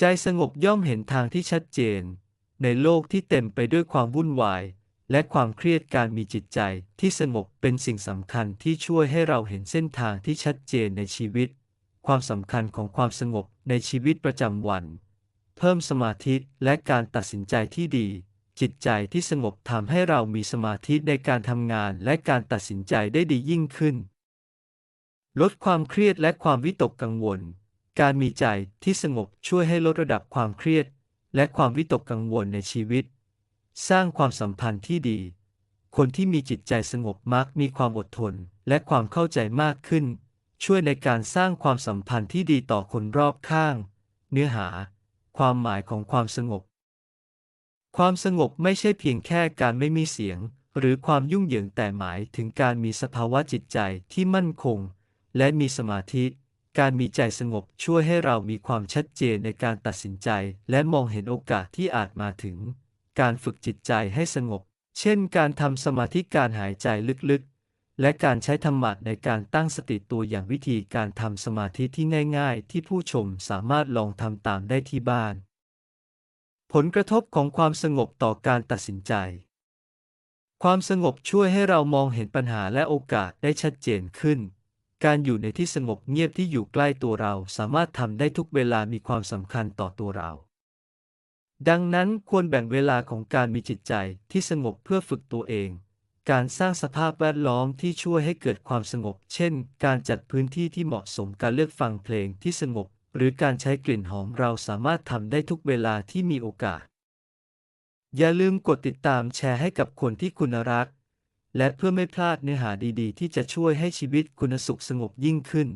ใจสงบย่อมเห็นทางที่ชัดเจน ในโลกที่เต็มไปด้วยความวุ่นวาย และความเครียดการมีจิตใจที่สงบเป็นสิ่งสำคัญที่ช่วยให้เราเห็นเส้นทางที่ชัดเจนในชีวิต ความสำคัญของความสงบในชีวิตประจำวัน เพิ่มสมาธิและการตัดสินใจที่ดี จิตใจที่สงบทำให้เรามีสมาธิในการทำงานและการตัดสินใจได้ดียิ่งขึ้น ลดความเครียดและความวิตกกังวล การมีใจที่สงบช่วยให้ลดระดับความเครียด และความวิตกกังวลในชีวิต สร้างความสัมพันธ์ที่ดี คนที่มีจิตใจสงบมักมีความอดทน และความเข้าใจมากขึ้น ช่วยในการสร้างความสัมพันธ์ที่ดีต่อคนรอบข้าง เนื้อหา ความหมายของความสงบ ความสงบไม่ใช่เพียงแค่การไม่มีเสียง หรือความยุ่งเหยิงแต่หมายถึงการมีสภาวะจิตใจที่มั่นคง และมีสมาธิ การมีใจสงบช่วยให้เรามีความชัดเจนในการตัดสินใจ และมองเห็นโอกาสที่อาจมาถึง การฝึกจิตใจให้สงบ เช่น การทำสมาธิการหายใจลึกๆ และการใช้ธรรมะในการตั้งสติตัวอย่างวิธีการทำสมาธิที่ง่ายๆ ที่ผู้ชมสามารถลองทำตามได้ที่บ้าน ผลกระทบของความสงบต่อการตัดสินใจ ความสงบช่วยให้เรามองเห็นปัญหาและโอกาสได้ชัดเจนขึ้น การอยู่ในที่สงบเงียบที่อยู่ใกล้ตัวเราสามารถทำได้ทุกเวลามีความสำคัญต่อตัวเรา ดังนั้นควรแบ่งเวลาของการมีจิตใจที่สงบเพื่อฝึกตัวเอง การสร้างสภาพแวดล้อมที่ช่วยให้เกิดความสงบ เช่น การจัดพื้นที่ที่เหมาะสมการเลือกฟังเพลงที่สงบ หรือการใช้กลิ่นหอมเราสามารถทำได้ทุกเวลาที่มีโอกาส อย่าลืมกดติดตามแชร์ให้กับคนที่คุณรัก และเพื่อไม่พลาดเนื้อหาดีๆ ที่จะช่วยให้ชีวิตคุณสุขสงบยิ่งขึ้น